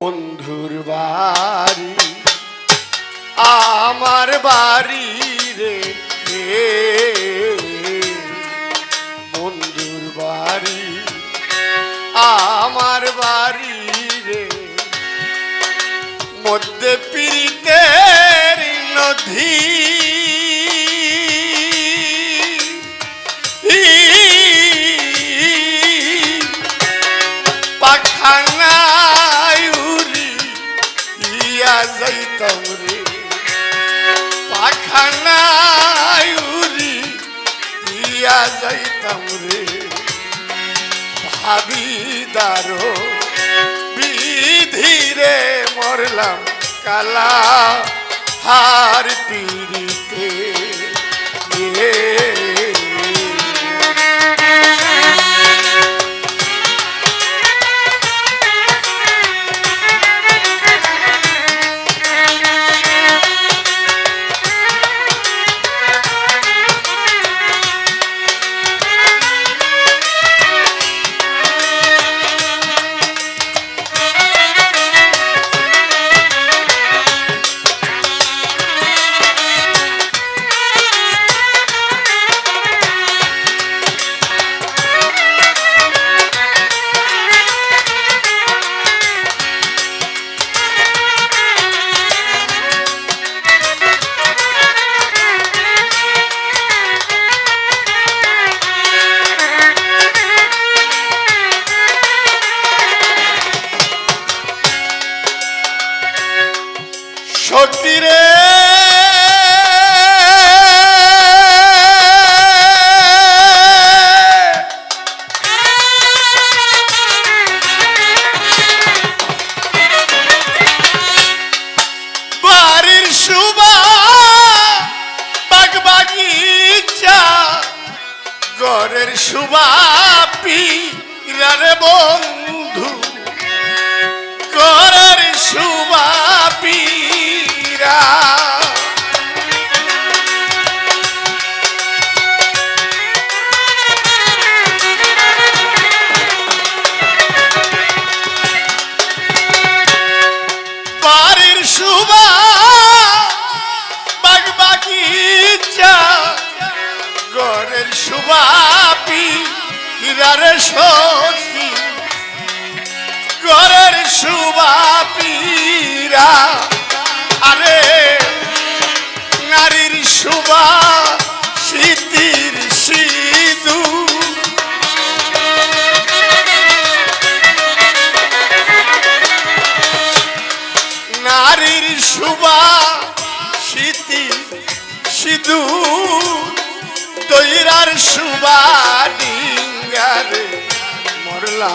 বন্ধুর বাড়ি আমার বাড়ি রে। বন্ধুর বাড়ি আমার বাড়ি রে মধ্যে পীড়িতের নদী যাইতাম ভাবি ভাবিদারো বিধিরে মরলাম কালা। হার পিড়িতে সুবাপি রে বন্ধু সুবাপীরা আরে নারীর সুবা শীতির সিধু নারীর সুবা শীতি সিধু তৈরার সুবা ডিঙ্গারে মরলা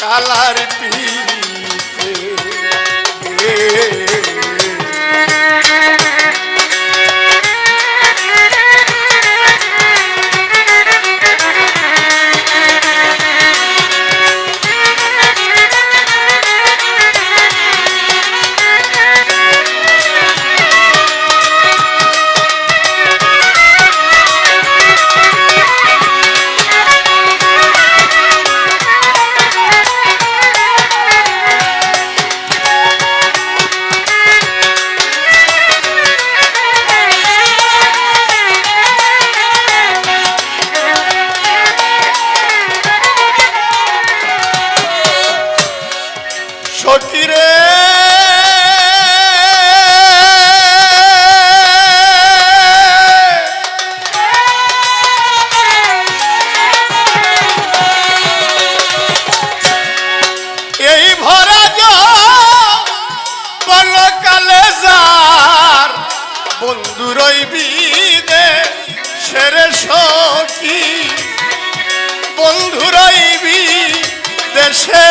কালার পিড়িতে। সকিরে এই ভরা বল কালে যার বন্ধু রইবি দে সেরে সখী। বন্ধু রইবি দেশে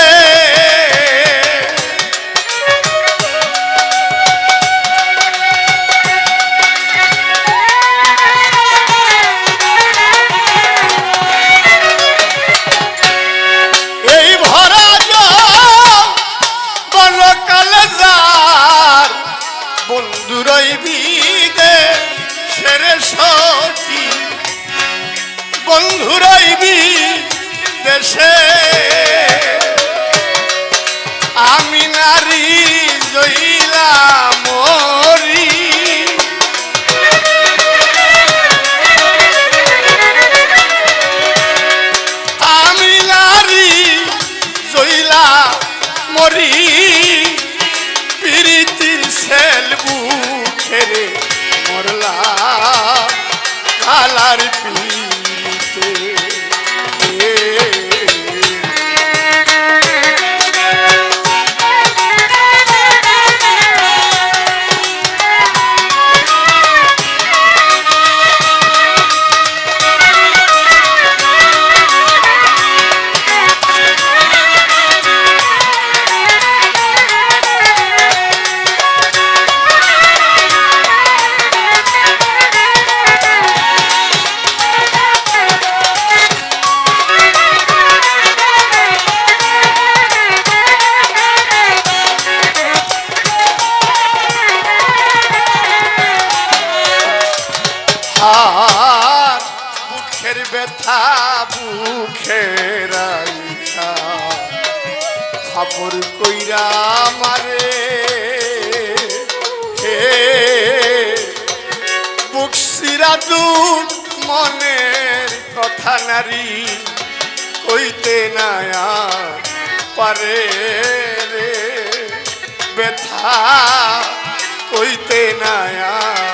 বন্ধু রইবি দে সেরে সখী। বন্ধু রইবি দেশে? আমি নারী জইলা মরি। আমি নারী জইলা মরি। বুকের আইসা কইরা মারে হে বুক সিরা দুঃখ মনের কথা নারী কইতে নায়া পারে রে। ব্যথা কইতে নায়ার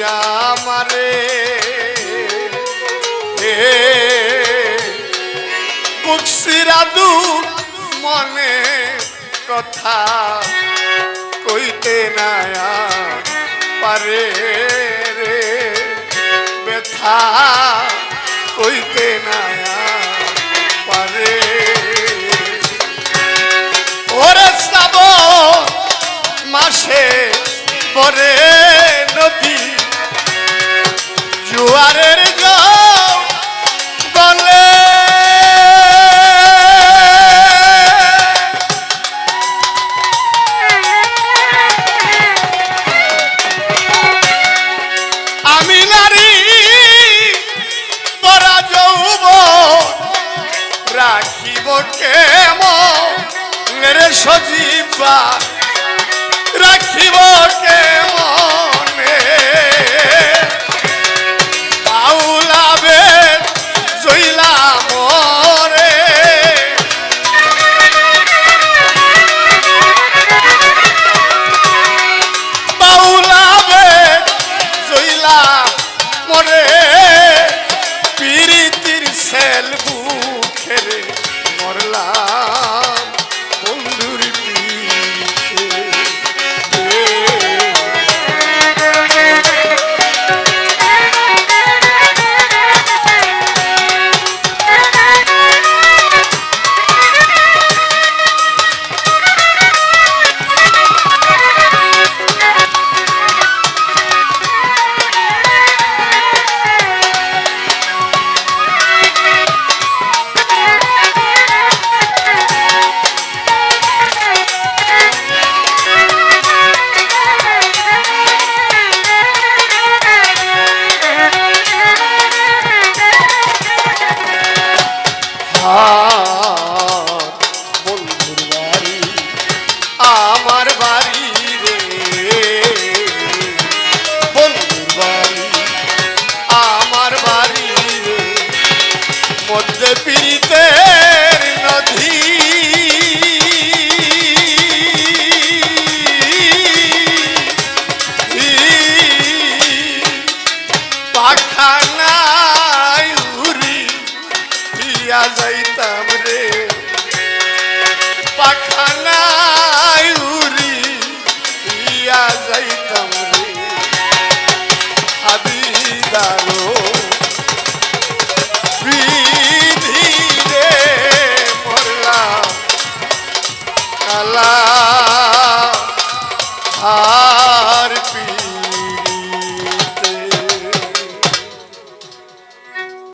থাপর কইরা মারে হে সিরাদু মনে কথা কইতে নায়া পারে রে। ব্যথা কইতে নায়া পারে ওরে শ্রাব মাসে পরে জল বলে। আমি নারী পরা যৌব রাখিব কেমন? সজীবা রাখিব কেমন?